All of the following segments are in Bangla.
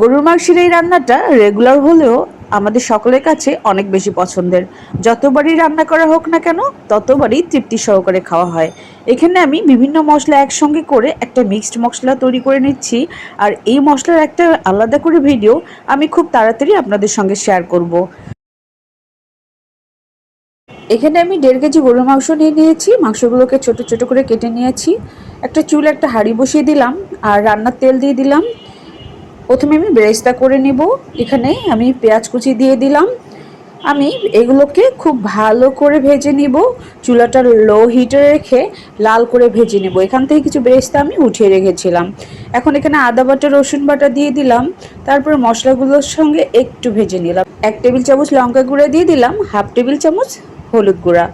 গরুর মাংসের এই রান্নাটা রেগুলার হলেও আমাদের সকলের কাছে অনেক বেশি পছন্দের। যতবারই রান্না করা হোক না কেন, ততবারই তৃপ্তি সহকারে খাওয়া হয়। এখানে আমি বিভিন্ন মশলা একসঙ্গে করে একটা মিক্সড মশলা তৈরি করে নিচ্ছি। আর এই মশলার একটা আলাদা করে ভিডিও আমি খুব তাড়াতাড়ি আপনাদের সঙ্গে শেয়ার করব। এখানে আমি দেড় কেজি গরুর মাংস নিয়ে নিয়েছি। মাংসগুলোকে ছোট ছোট করে কেটে নিয়েছি। একটা চুল একটা হাঁড়ি বসিয়ে দিলাম। আর রান্নার তেল দিয়ে দিলাম। প্রথমে আমি বেরেস্তা করে নেব। এখানে আমি পেঁয়াজ কুচি দিয়ে দিলাম। আমি এগুলোকে খুব ভালো করে ভেজে নিব। চুলাটা লো হিটে রেখে লাল করে ভেজে নেব। এখান থেকে কিছু বেরেস্তা আমি উঠিয়ে রেখেছিলাম। এখন এখানে আদা বাটা, রসুন বাটা দিয়ে দিলাম। তারপর মশলাগুলোর সঙ্গে একটু ভেজে নিলাম। এক টেবিল চামচ লঙ্কা গুঁড়া দিয়ে দিলাম। হাফ টেবিল চামচ হলুদ গুঁড়া।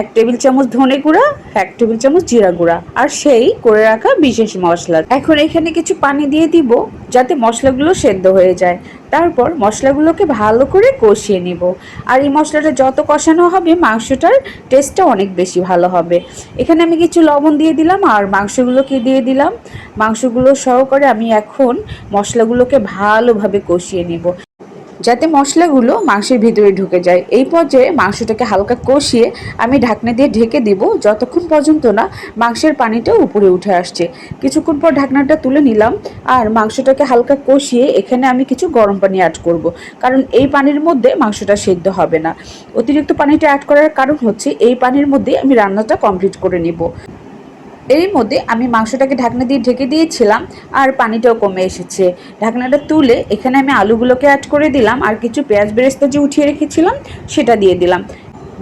এক টেবিল চামচ ধনে গুঁড়া, এক টেবিল চামচ জিরা গুঁড়া, আর সেই করে রাখা বিশেষ মশলা। এখন এখানে কিছু পানি দিয়ে দিব, যাতে মশলাগুলো সেদ্ধ হয়ে যায়। তারপর মশলাগুলোকে ভালো করে কষিয়ে নিব। আর এই মশলাটা যত কষানো হবে, মাংসটার টেস্টটা অনেক বেশি ভালো হবে। এখানে আমি কিছু লবণ দিয়ে দিলাম, আর মাংসগুলোকে দিয়ে দিলাম। মাংসগুলো সহকারে আমি এখন মশলাগুলোকে ভালোভাবে কষিয়ে নিব। যাতে মশলাগুলো মাংসের ভিতরে ঢুকে যায়। এই পর্যায়ে মাংসটাকে হালকা কষিয়ে আমি ঢাকনা দিয়ে ঢেকে দিব। যতক্ষণ পর্যন্ত না মাংসের পানিটা উপরে উঠে আসছে। কিছুক্ষণ পর ঢাকনাটা তুলে নিলাম আর মাংসটাকে হালকা কষিয়ে এখানে আমি কিছু গরম পানি অ্যাড করব। কারণ এই পানির মধ্যে মাংসটা সেদ্ধ হবে না। অতিরিক্ত পানিটা অ্যাড করার কারণ হচ্ছে এই পানির মধ্যে আমি রান্নাটা কমপ্লিট করে নিব। এর মধ্যে আমি মাংসটাকে ঢাকনা দিয়ে ঢেকে দিয়েছিলাম আর পানিটাও কমে এসেছে। ঢাকনাটা তুলে এখানে আমি আলুগুলোকে অ্যাড করে দিলাম আর কিছু পেঁয়াজ বেরেস্তা যে উঠিয়ে রেখেছিলাম, সেটা দিয়ে দিলাম।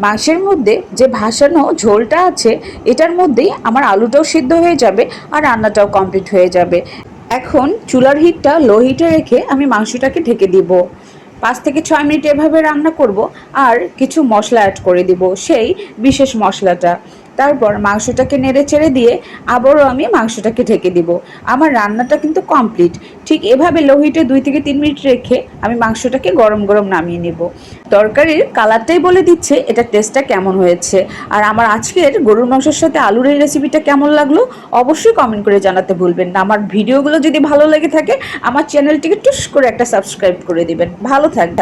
মাংসের মধ্যে যে ভাসানো ঝোলটা আছে, এটার মধ্যেই আমার আলুটাও সিদ্ধ হয়ে যাবে আর রান্নাটাও কমপ্লিট হয়ে যাবে। এখন চুলার হিটটা লো হিটে রেখে আমি মাংসটাকে ঢেকে দিব। পাঁচ থেকে ছয় মিনিট এভাবে রান্না করব আর কিছু মশলা অ্যাড করে দিব, সেই বিশেষ মশলাটা। তারপর মাংসটাকে নেড়ে চেড়ে দিয়ে আবারও আমি মাংসটাকে ঢেকে দিব। আমার রান্নাটা কিন্তু কমপ্লিট। ঠিক এভাবে লোহিটে দুই থেকে তিন মিনিট রেখে আমি মাংসটাকে গরম গরম নামিয়ে নেব। তরকারির কালারটাই বলে দিচ্ছে, এটা টেস্টটা কেমন হয়েছে। আর আমার আজকের গরুর মাংসের সাথে আলুর এই রেসিপিটা কেমন লাগল অবশ্যই কমেন্ট করে জানাতে ভুলবেন না। আমার ভিডিওগুলো যদি ভালো লেগে থাকে, আমার চ্যানেলটিকে টুস করে একটা সাবস্ক্রাইব করে দিবেন। ভালো থাকবেন।